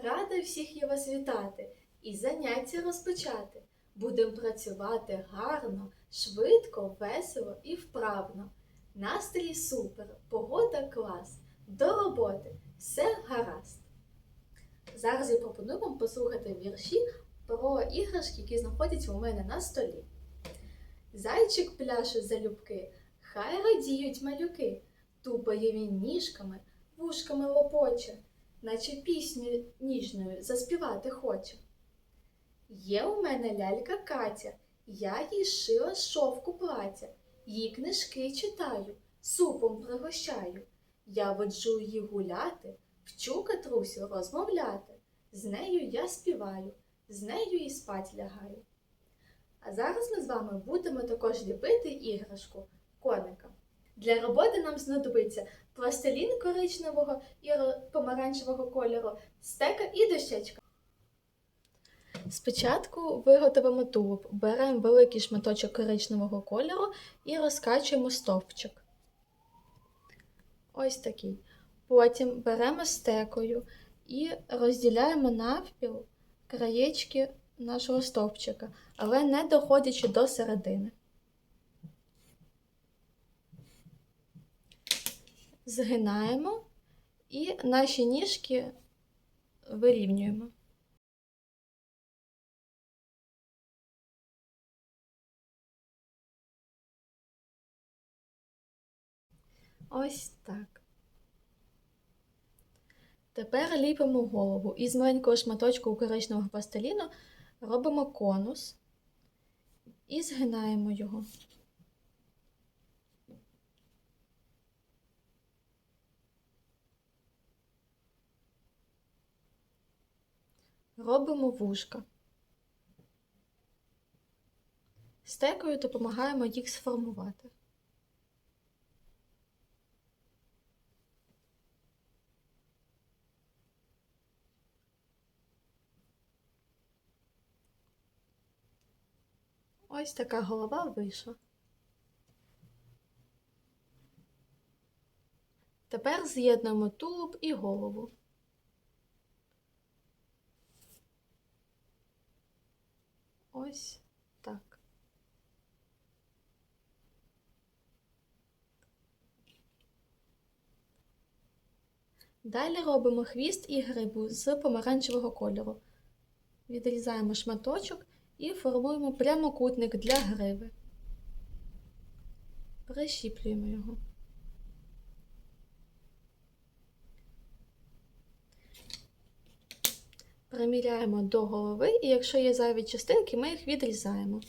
Рада всіх я вас вітати і заняття розпочати. Будемо працювати гарно, швидко, весело і вправно. Настрій супер, погода клас. До роботи все гаразд. Зараз я пропоную вам послухати вірші про іграшки, які знаходяться у мене на столі. Зайчик пляше залюбки, хай радіють малюки, тупає він ніжками, вушками лопоче, наче пісню ніжною заспівати хоче. Є у мене лялька Катя, я їй шила шовку плаття, їй книжки читаю, супом пригощаю. Я воджу її гуляти, вчу катрусю розмовляти. З нею я співаю, з нею і спать лягаю. А зараз ми з вами будемо також ліпити іграшку коника. Для роботи нам знадобиться пластилін коричневого і помаранчевого кольору, стека і дощечка. Спочатку виготовимо тулуб, беремо великий шматочок коричневого кольору і розкачуємо стовпчик. Ось такий. Потім беремо стекою і розділяємо навпіл краєчки нашого стовпчика, але не доходячи до середини. Згинаємо і наші ніжки вирівнюємо. Ось так. Тепер ліпимо голову. Із маленького шматочку коричневого пластиліну робимо конус і згинаємо його. Робимо вушка. Стекою допомагаємо їх сформувати. Ось така голова вийшла. Тепер з'єднуємо тулуб і голову. Ось так. Далі робимо хвіст і грибу з помаранчевого кольору. Відрізаємо шматочок і формуємо прямокутник для гриви. Прищіплюємо його. Приміряємо до голови, і якщо є зайві частинки, ми їх відрізаємо.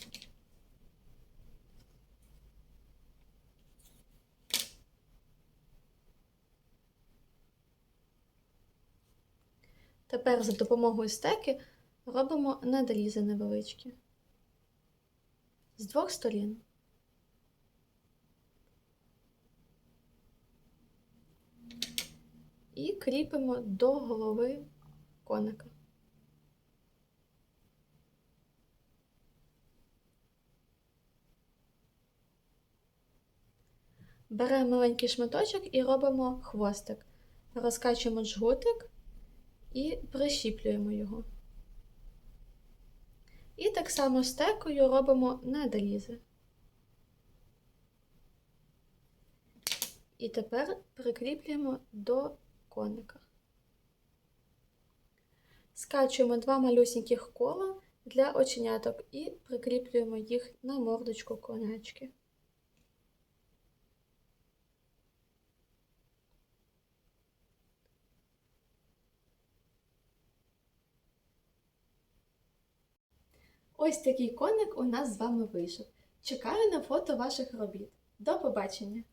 Тепер за допомогою стеки робимо надрізи невеличкі з двох сторін. І кріпимо до голови коника. Беремо маленький шматочок і робимо хвостик. Розкачуємо джгутик і прищіплюємо його. І так само стекою робимо надрізи. І тепер прикріплюємо до коника. Скачуємо два малюсеньких кола для оченяток і прикріплюємо їх на мордочку конячки. Ось такий коник у нас з вами вийшов. Чекаю на фото ваших робіт. До побачення!